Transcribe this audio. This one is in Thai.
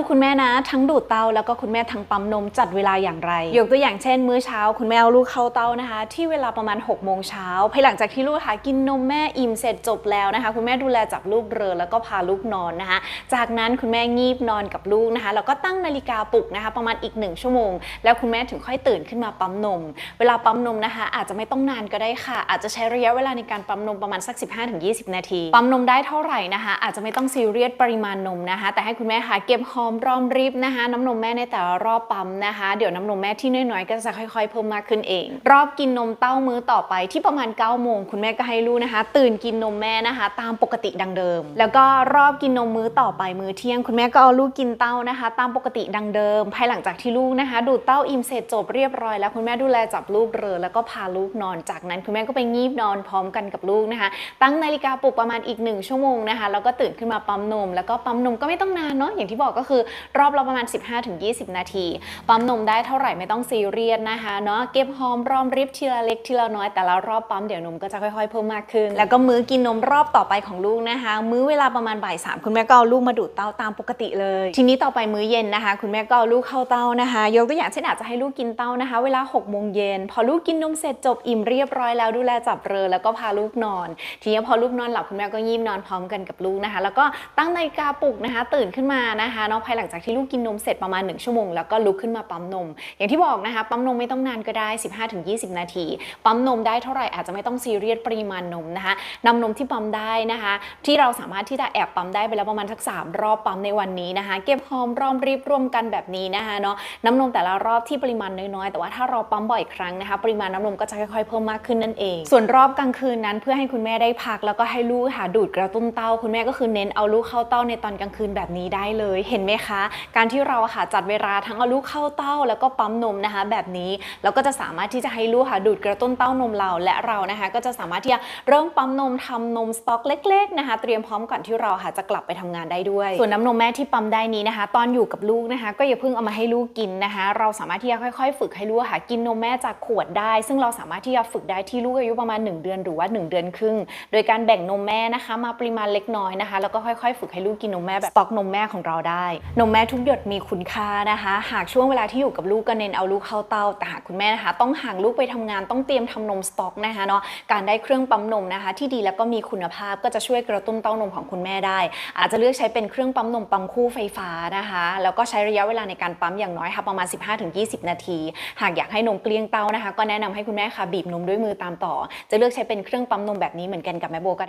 กคุณแม่นะ ทั้งดูดเต้าแล้วก็คุณแม่ทั้งปั๊มนมจัดเวลาอย่างไร ยกตัวอย่างเช่น มื้อเช้าคุณแม่เอาลูกเข้าเต้านะคะ ที่เวลาประมาณ6กโมงเช้าภายหลังจากที่ลูกค่ะกินนมแม่อิ่มเสร็จจบแล้วนะคะ คุณแม่ดูแลจับลูกเรือแล้วก็พาลูกนอนนะคะ จากนั้นคุณแม่งีบนอนกับลูกนะคะแล้วก็ตั้งนาฬิกาปลุกนะคะ ประมาณอีกหนึ่งชั่วโมง แล้วคุณแม่ถึงค่อยตื่นขึ้นมาปั๊มนม เวลาปั๊มนมนะคะ อาจจะไม่ต้องนานก็ได้ค่ะ อาจจะใช้ระยะเวลาในการปั๊มนมประมาณสัก 15-20 นาที ปั๊มนมได้เท่าไหร่นะคะ อาจจะไม่ต้องซีเรียสปริมาณนมนะคะ แต่ให้คุณแม่ค่ะเก็บหอมรอมริบนะคะ น้ำนมแม่ในแต่ละรอบปั๊มนะคะ เดี๋ยวน้ำนมแม่ที่น้อยๆก็จะค่อยๆ เพิ่มมากขึ้นเอง รอบกินนมเต้ามื้อต่อไปที่ประมาณ9โมงคุณแม่ก็ให้ลูกนะคะ ตื่นกินนมแม่นะคะ ตามปกติดังเดิม แล้วก็รอบกินนมมื้อต่อไปมื้อเที่ยง คุณแม่ก็เอาลูกกินเต้านะคะ ตามปกติดังเดิม ภายหลังจากที่ลูกนะคะ ดูดเต้าอิ่มเสร็จจบเรียบร้อยแล้วคุณแม่ดูแลจับลูกเรอแล้วก็พาลูกนอนจากนั้น คุณแม่ก็ไปงีบนอนพร้อมกันกับลูกนะคะ ตั้งนาฬิกาปลุกประมาณอีกหนึ่งชั่วโมงนะคะแล้วก็ตื่นขึ้นมาปั๊มนม แล้วก็ปั๊มนมก็ไม่ต้องนานเนาะอย่างที่บอกก็คือรอบเราประมาณ 15-20 นาที ปั๊มนมได้เท่าไหร่ไม่ต้องซีเรียสนะคะเนาะเก็บหอมรอมริบทีละเล็กทีละน้อยแต่ละรอบปั๊มเดี๋ยวนมก็จะค่อยๆเพิ่มมากขึ้น แล้วก็มื้อกินนมรอบต่อไปของลูกนะคะ มื้อเวลาประมาณบ่ายสามคุณแม่ก็เอาลูกมาดูดเต้าตามปกติเลย ทีนี้ต่อไปมื้อเย็นนะคะ คุณแม่ก็เอาลูกเข้าเต้านะคะ ยกตัวอย่างเช่นอาจจะให้ลูกกินเต้านะคะ เวลา6โมงเย็นพอลูกกินนมเสร็จจบอิ่มเรียบร้อยแล้วดูแลจับเรือแล้วก็พาลูกนอน ทีนี้พอลูกนอนหลับคุณแม่ก็ยีบนอนพร้อมกันกับลูกนะคะ แล้วก็ตั้งนาฬิกาปลุกนะคะ ตื่นขึ้นมานะคะเนาะภายหลังจากที่ลูกกินนมเสร็จประมาณ 1 ชั่วโมง แล้วก็ลุกขึ้นมาปั๊มนม อย่างที่บอกนะคะปั๊มนมไม่ต้องนานก็ได้ 15-20 นาที ปั๊มนมได้เท่าไหร่อาจจะไม่ต้องซีเรียสปริมาณนมนะคะนำนมที่ปั๊มได้นะคะ ที่เราสามารถที่จะแอบปั๊มได้ไปแล้วประมาณสัก 3 รอบปั๊มในวันนี้นะคะ เก็บหอมรอมริบร่วมกันแบบนี้นะคะเนาะน้ำนมแต่ละรอบที่ปริมาณน้อยๆแต่ว่าถ้าเราปั๊มบ่อยครั้งนะคะ ปริมาณน้ำนมก็จะค่อยๆเพิ่มมากขึ้นนั่นเอง ส่วนรอบกลางคืนนั้นเพื่อให้คุณแม่ได้พักแล้วก็ให้ลูกหาดูดกระตุ้นเต้า คุณแม่ก็คือเน้นเอาลูกเข้าเต้าในตอนกลางคืนแบบนี้ได้เลยเห็นไหมคะ การที่เราค่ะจัดเวลาทั้งเอาลูกเข้าเต้า แล้วก็ปั๊มนมนะคะ แบบนี้เราก็จะสามารถที่จะให้ลูกค่ะดูดกระตุ้นเต้านมเราและเรานะคะ ก็จะสามารถที่จะเริ่มปั๊มนมทำนมสต็อกเล็ก ๆ นะคะ เตรียมพร้อมก่อนที่เราค่ะจะกลับไปทำงานได้ด้วย ส่วนน้ำนมแม่ที่ปั๊มได้นี้นะคะ ตอนอยู่กับลูกนะคะ ก็อย่าเพิ่งเอามาให้ลูกกินนะคะ เราสามารถที่จะค่อยๆ ฝึกให้ลูกค่ะกินนมแม่จากขวดได้ ซึ่งเราสามารถที่จะฝึกได้ที่ลูกอายุประมาณ 1 เดือนหรือว่า 1 เดือนครึ่ง โดยการแบ่งนมแม่นะคะ มาปริมาณเล็กน้อยนะคะ แล้วก็ค่อยๆ ฝึกให้ลูกกินนมแม่แบบสต็อกนมแม่ของเราได้นมแม่ทุกหยดมีคุณค่านะคะ หากช่วงเวลาที่อยู่กับลูกก็เน้นเอาลูกเข้าเต้าแต่หากคุณแม่นะคะ ต้องห่างลูกไปทำงานต้องเตรียมทำนมสต็อกนะคะเนาะการได้เครื่องปั๊มนมนะคะ ที่ดีแล้วก็มีคุณภาพก็จะช่วยกระตุ้นเต้านมของคุณแม่ได้ อาจจะเลือกใช้เป็นเครื่องปั๊มนมปั๊มคู่ไฟฟ้านะคะ แล้วก็ใช้ระยะเวลาในการปั๊มอย่างน้อยค่ะประมาณ 15-20 นาที หากอยากให้นมเกลี้ยงเต้านะคะ ก็แนะนำให้คุณแม่ค่ะบีบนมด้วยมือตามต่อ จะเลือกใช้เป็นเครื่องปั๊มนมแบบนี้เหมือนกันกับแม่โบก็